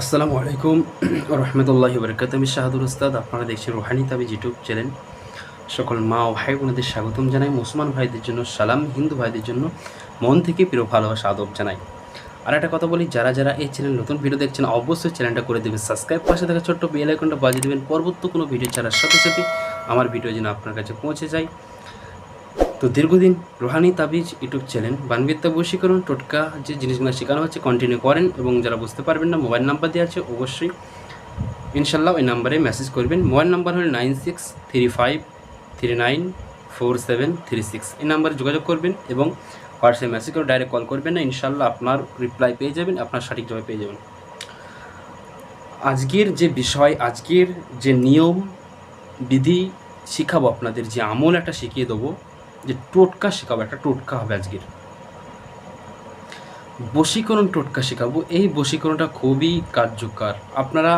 আসসালামু আলাইকুম। রহমতুল্লাহি বরকাত আমি শাহাদুর উস্তাদ, আপনারা দেখছেন রোহানি তাবিজ ইউটিউব চ্যানেল। সকল মা ও ভাই বোনদের স্বাগতম জানাই, মুসলমান ভাইদের জন্য, সালাম হিন্দু ভাইদের জন্য, মন থেকে প্রিয় ভালোবাসা, আদব জানাই। আর একটা কথা বলি, যারা যারা এই চ্যানেল নতুন ভিডিও দেখছেন, অবশ্যই চ্যানেলটা করে দেবেন সাবস্ক্রাইব। পাশে থাকা ছোট্ট বেল আইকনটা বাজিয়ে দেবেন। পরবর্তী কোনো ভিডিও ছাড়ার সাথে সাথে আমার ভিডিও যেন আপনার কাছে পৌঁছে যায়। তো দীর্ঘদিন রোহানি তাবিজ ইউটিউব চ্যানেল বানবিদ্যা বশীকরণ, টোটকা যে জিনিসগুলো শেখানো হচ্ছে কন্টিনিউ করেন এবং যারা বুঝতে পারবেন না মোবাইল নাম্বার দেওয়া আছে, অবশ্যই ইনশাল্লাহ ওই নাম্বারে মেসেজ করবেন। মোবাইল নাম্বার হলো nine six three five three nine four seven three six. এই নাম্বারে যোগাযোগ করবেন এবং হোয়াটসঅ্যাপ মেসেজ করে ডাইরেক্ট কল করবেন না ইনশাল্লাহ আপনার রিপ্লাই পেয়ে যাবেন, আপনার সঠিক জবাব পেয়ে যাবেন। আজকের যে বিষয়, আজকের যে নিয়ম, বিধি শিখাবো আপনাদের, যে আমল একটা শিখিয়ে দেবো যে টোটকা শেখাবো, একটা টোটকা হবে আজকের। বশীকরণ টোটকা শেখাবো, এই বশীকরণটা খুবই কার্যকর। আপনারা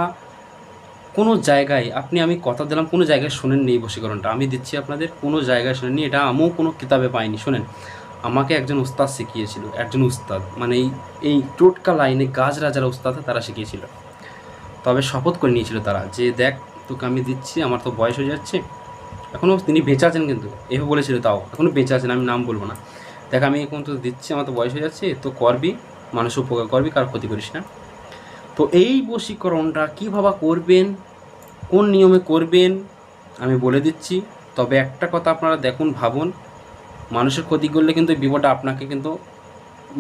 কোনো জায়গায়, আপনি আমি কথা দিলাম, কোনো জায়গায় শোনেননি এই বশীকরণটা। আমি দিচ্ছি আপনাদের, কোনো জায়গায় শোনেননি, এটা আমিও কোনো কিতাবে পাইনি, শোনেন। আমাকে একজন উস্তাদ শিখিয়েছিল, একজন উস্তাদ মানে এই এই টোটকা লাইনে গাছ রাজারা উস্তাদ তারা শিখিয়েছিল। তবে শপথ করে নিয়েছিল তারা যে, দেখ, তোকে আমি দিচ্ছি, আমার তো বয়স হয়ে যাচ্ছে এখনও তিনি বেঁচে আছেন কিন্তু এভাবে বলেছিল তাও এখনও বেঁচে আছেন, আমি নাম বলব না। দেখ, আমি এখন তো দিচ্ছি, আমার তো বয়স হয়ে যাচ্ছে, তো করবি মানুষ উপকার করবি, কার ক্ষতি করিস না। তো এই বশীকরণটা কীভাবে করবেন, কোন নিয়মে করবেন, আমি বলে দিচ্ছি। তবে একটা কথা আপনারা দেখুন, ভাবুন, মানুষের ক্ষতি করলে কিন্তু বিপদটা আপনাকে কিন্তু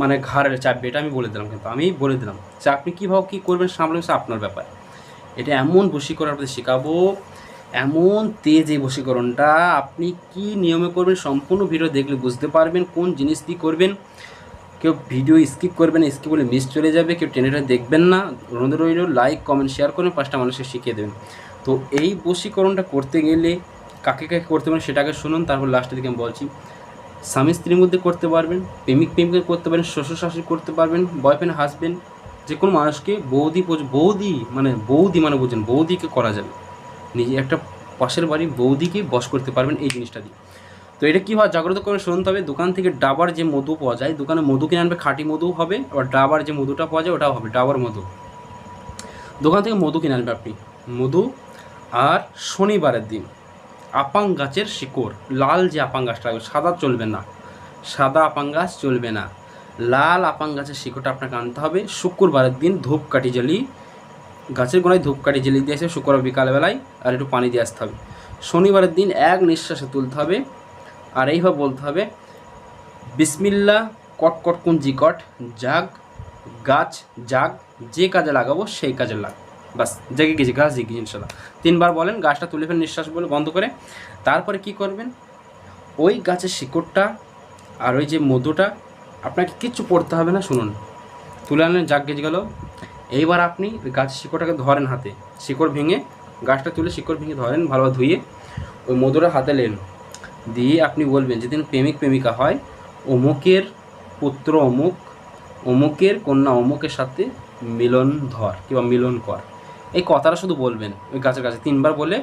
মানে ঘাড়ের চাপবে, এটা আমি বলে দিলাম কিন্তু আমি বলে দিলাম। যে আপনি কীভাবে কী করবেন সামলে আপনার ব্যাপার। এটা এমন বশীকরণ, আপনাদের শেখাবো এমন তেজ এই বশীকরণটা আপনি কি নিয়মে করবেন, সম্পূর্ণ ভিডিও দেখলে বুঝতে পারবেন কোন জিনিস দিয়ে করবেন। কেউ ভিডিও স্কিপ করবেন স্কিপ বলে মিস চলে যাবে, কেউ টেনেটা দেখবেন না। অনুরোধ রইল লাইক কমেন্ট শেয়ার করবেন পাঁচটা মানুষকে শিখিয়ে দেবেন। তো এই বশীকরণটা করতে গেলে কাকে কাকে করতে পারেন সেটাকে শুনুন, তারপর লাস্টের দিকে আমি বলছি। স্বামী স্ত্রীর মধ্যে করতে পারবেন, প্রেমিক প্রেমিকের করতে পারেন শ্বশুর শাশুড়ি করতে পারবেন বয়ফ্রেন্ড হাজবেন্ড যে কোনো মানুষকে বৌদি বৌদি মানে বৌদি মানে বুঝেন, বৌদিকে করা যাবে। নিজে একটা পাশের বাড়ির বৌদিকে বশ করতে পারবেন এই জিনিসটা দিয়ে। তো এটা কী হয়? জাগ্রত করে শুনতে হবে দোকান থেকে ডাবার যে মধু পাওয়া যায়, দোকানে মধু কিনে আনবে, খাঁটি মধু হবে, আবার ডাবার যে মধুটা পাওয়া যায়, ওটাও হবে, ডাবার মধু। দোকান থেকে মধু কিনে আনবে আপনি। মধু আর শনিবারের দিন। আপাং গাছের শিকড়। লাল যে আপাং গাছটা, সাদা চলবে না। সাদা আপাং গাছ চলবে না। লাল আপাং গাছের শিকড়টা আপনাকে আনতে হবে। শুক্রবারের দিন ধূপকাঠি জ্বালিয়ে গাছের গোড়ায় ধূপকাঠি জ্বালিয়ে দিয়ে আসে শুক্রবার বিকালবেলায় আর একটু পানি দিয়ে আসতে হবে। শনিবারের দিন এক নিঃশ্বাসে তুলতে হবে। আর এইভাবে বলতে হবে, বিসমিল্লা কট কট কুঞ্জি কট জাগ, গাছ, জাগ, যে কাজে লাগাবো সেই কাজে লাগ। বাস, জেগে গেছি, গাছ জেগে গেছি, ইনশাল্লাহ। তিনবার বলেন, গাছটা তুলে ফেলে নিঃশ্বাস বলে বন্ধ করে। তারপরে কি করবেন? ওই গাছের শিকড়টা আর ওই যে মধুটা আপনাকে কিচ্ছু পড়তে হবে না, শুনুন। তুলে আনলেন, জাগ গেছে গেল এইবার আপনি গাছের শিকড়টাকে ধরেন হাতে। শিকড় ভেঙে গাছটা তুলে শিকড় ভেঙে ধরেন, ভালোভাবে ধুয়ে ওই মধুটা হাতে নেন দিয়ে আপনি বলবেন, যেদিন প্রেমিক, প্রেমিকা হয়, অমুকের পুত্র অমুক, অমুকের কন্যা অমুকের সাথে মিলন ধর কিংবা মিলন কর। এই কথাটা শুধু বলবেন ওই গাছের কাছে তিনবার বলে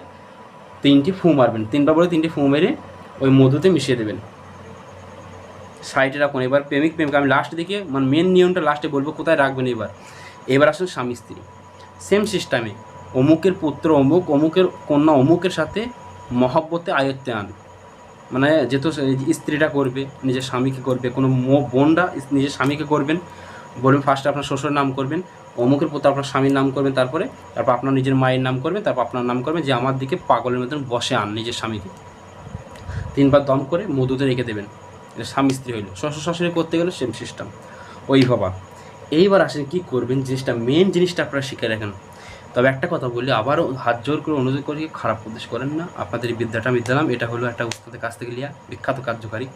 তিনটি ফু মারবেন। তিনবার বলে তিনটি ফু মেরে ওই মধুতে মিশিয়ে দেবেন। সাইডে রাখুন এবার প্রেমিক, প্রেমিকা, আমি লাস্ট দিকে মানে মেন নিয়মটা লাস্টে বলব, কোথায় রাখবেন এবার? এবার আসুন স্বামী স্ত্রী। সেম সিস্টেমে অমুকের পুত্র অমুক, অমুকের কন্যা অমুকের সাথে মহব্বতে আয়ত্তে আন মানে যেহেতু স্ত্রীটা করবে, নিজের স্বামীকে করবে, কোনো বোনরা নিজের স্বামীকে করবেন, বলবেন ফার্স্টে আপনার শ্বশুর নাম করবেন, অমুকের পুত্র আপনার স্বামীর নাম করবেন, তারপরে তারপর আপনার নিজের মায়ের নাম করবেন, তারপর আপনার নাম করবেন যে আমার দিকে পাগলের মতন বসে আন নিজের স্বামীকে। তিনবার দম করে মধুতে রেখে দেবেন। স্বামী স্ত্রী হইল। শ্বশুর শাশুড়ি করতে গেলে সেম সিস্টেম ওই ভাবা এইবার আসেন কী করবেন? জিনিসটা মেন জিনিসটা আপনারা শিখে রাখেন। তবে একটা কথা বলি, আবারও হাত জোর করে অনুরোধ করি, খারাপ উপদেশ করেন না। আপনাদের বিদ্যাটা আমি দিলাম, এটা হলো একটা উস্তাদের কাছ থেকে লিয়া বিখ্যাত কার্যকারী।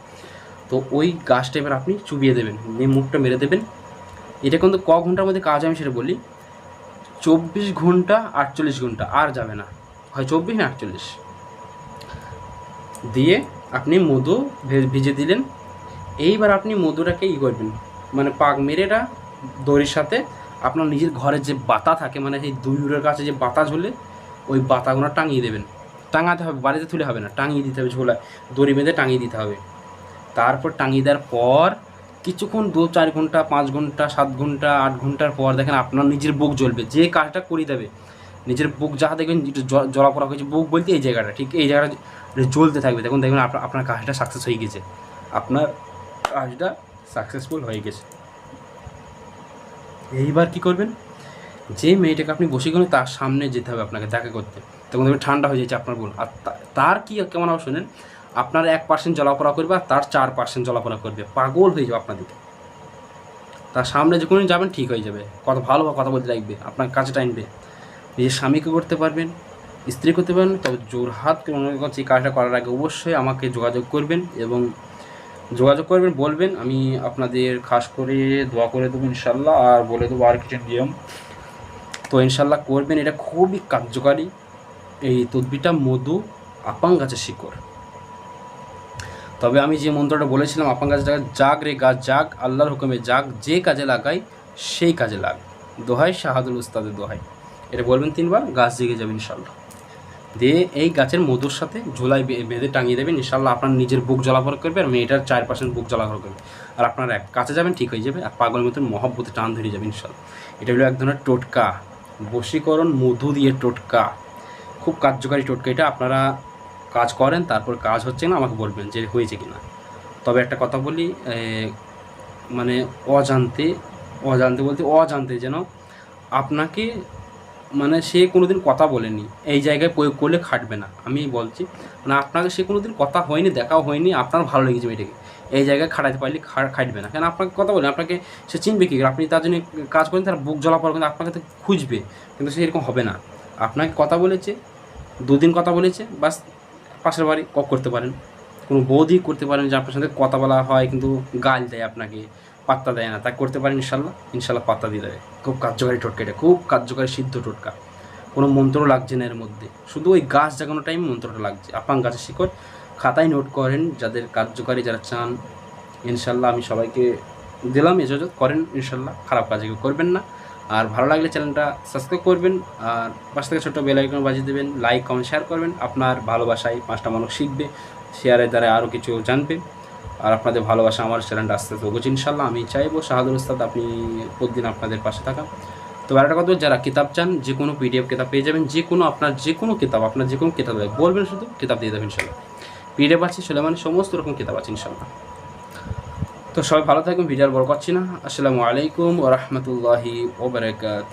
তো ওই গাছটা এবার আপনি চুবিয়ে দেবেন, নিয়ে মুখটা মেরে দেবেন। এটা কিন্তু ক ঘণ্টার মধ্যে কাজ আমি সেটা বলি, চব্বিশ ঘণ্টা আটচল্লিশ ঘণ্টা, আর যাবে না। হয় চব্বিশ না আটচল্লিশ? দিয়ে আপনি মধু ভিজে দিলেন। এইবার আপনি মধুটাকে ই করবেন মানে পাক মেরেটা দড়ির সাথে আপনার নিজের ঘরের যে বাতা থাকে মানে সেই দুইয়ের কাছে যে বাতা ঝোলে, ওই বাতাগুলো টাঙিয়ে দেবেন। টাঙাতে হবে, বাড়িতে তুলে হবে না, টাঙিয়ে দিতে হবে ঝোলায়। দড়ি বেঁধে টাঙিয়ে দিতে হবে। তারপর টাঙিয়ে দেওয়ার পর কিছুক্ষণ, দু, চার ঘণ্টা, পাঁচ ঘণ্টা, সাত ঘণ্টা, আট ঘণ্টার পর দেখেন আপনার নিজের বুক জ্বলবে। যে কাজটা করে দেবে, নিজের বুক যাহা দেখবেন যেটা জ- জ্বলা পড়া হয়েছে, বুক বলতে এই জায়গাটা, ঠিক এই জায়গাটা জ্বলতে থাকবে। দেখুন দেখবেন আপনার আপনার কাজটা সাকসেস হয়ে গেছে। আপনার কাজটা সাকসেসফুল হয়ে গেছে। এইবার কি করবেন? যে মেয়েটাকে আপনি বসে গেলেন, তার সামনে যেতে হবে আপনাকে দেখা করতে। তখন দেখবেন ঠান্ডা হয়ে যাচ্ছে আপনার বোন আর তার কি কেমন হবে শোনেন, আপনার এক পার্সেন্ট জলাপড়া করবে আর তার চার পার্সেন্ট জলাপড়া করবে। পাগল হয়ে যাবে আপনার দিকে। তার সামনে যখন যাবেন, ঠিক হয়ে যাবে। কত ভালো কথা বলতে লাগবে, আপনার কাছে টাইনবে নিজের স্বামীকে করতে পারবেন স্ত্রী করতে পারবেন, তবে জোরহাত মনে করছি কাজটা করার আগে অবশ্যই আমাকে যোগাযোগ করবেন এবং যোগাযোগ করবেন, বলবেন, আমি আপনাদের খাস করে দোয়া করে দেবো ইনশাল্লাহ, আর বলে দেবো আর কিছু নিয়ম। তো ইনশাল্লাহ করবেন, এটা খুবই কার্যকারী। এই তদবিটা মধু আপাং গাছের শিকড়। তবে আমি যে মন্ত্রটা বলেছিলাম, আপাং গাছ জায়গায় জাগ রে গাছ জাগ, আল্লাহর হুকুমে জাগ, যে কাজে লাগাই, সেই কাজে লাগ। দোহাই শাহাদুল উস্তাদের দোহাই। এটা বলবেন তিনবার, গাছ জেগে যাবে ইনশাল্লাহ। দিয়ে এই গাছের মধুর সাথে ঝোলাই বেঁধে টাঙিয়ে দেবেন। ইনশাল্লাহ আপনার নিজের বুক জলাভর করবে আর মেয়েটার চার পার্সেন্ট বুক জলাভর করবে। আর আপনার এক কাছে যাবেন, ঠিক হয়ে যাবে, আর পাগলের মতন মহব্বতে টান ধরে যাবে ইনশাল্লাহ এটা হলো এক ধরনের টোটকা। বশীকরণ মধু দিয়ে টোটকা। খুব কার্যকারী টোটকা এটা। আপনারা কাজ করেন, তারপর কাজ হচ্ছে না, আমাকে বলবেন যে হয়েছে কি না। তবে একটা কথা বলি মানে অজান্তে অজান্তে বলতে অজান্তে যেন আপনাকে মানে সে কোনো দিন কথা বলেনি। এই জায়গায় প্রয়োগ করলে খাটবে না। আমি বলছি মানে আপনাকে সে কোনো দিন কথা হয়নি, দেখাও হয়নি, আপনার ভালো লেগেছে মেয়েটাকে। এই জায়গায় খাটাতে পারলে খাটবে না। কেন আপনাকে কথা বলে, আপনাকে সে চিনবে কি আপনি তার জন্য কাজ করেন, তার বুক জ্বলা পড়া কিন্তু আপনাকে তো খুঁজবে, কিন্তু সে এরকম হবে না। আপনাকে কথা বলেছে, দুদিন কথা বলেছে, বাস পাশের বাড়ি কক করতে পারেন। কোনো বৌদি করতে পারেন, যে আপনার সাথে কথা বলা হয়, কিন্তু গাল দেয় আপনাকে। পাত্তা দেয় না। তা করতে পারেন ইনশাল্লাহ। ইনশাল্লাহ পাত্তা দিয়ে দেবে। খুব কার্যকারী টোটকা এটা। খুব কার্যকারী সিদ্ধ টোটকা। কোনো মন্ত্র লাগছে না এর মধ্যে। শুধু ওই গাছ জাগানো টাইম মন্ত্রটা লাগছে। আপাং গাছের শিকড় খাতায় নোট করেন, যাদের কার্যকারী যারা চান, ইনশাল্লাহ আমি সবাইকে দিলাম এজাজত করেন ইনশাল্লাহ। খারাপ কাজে কেউ করবেন না। আর ভালো লাগলে চ্যানেলটা সাবস্ক্রাইব করবেন। আর পাশ থেকে ছোটো বেল আইকন বাজিয়ে দেবেন। লাইক কমেন্ট শেয়ার করবেন। আপনার ভালোবাসায় পাঁচটা মানুষ শিখবে। শেয়ারের দ্বারা আরও কিছু জানবে। আর আপনাদের ভালোবাসা আমার চ্যানেলটা আস্তে আস্তে ইনশাল্লাহ আমি চাইব শাহাদুল উস্তাদ আপনি প্রতিদিন আপনাদের পাশে থাকা। তো আরেকটা কথা যারা কিতাব চান, যে কোনো পিডিএফ কিতাব পেয়ে যাবেন, যে কোনো আপনার যে কোনো কিতাব, আপনার যে কোনো কিতাব লাগবে, বলবেন শুধু, কিতাব দিয়ে দেবেন ইনশাল্লাহ পিডিএফ আছে মানে সমস্ত রকম কিতাব আছে ইনশাল্লাহ তো সবাই ভালো থাকবেন ভিডিও আর বড় করছি না। আসসালামু আলাইকুম ও রহমতুল্লাহি ওবরাকাত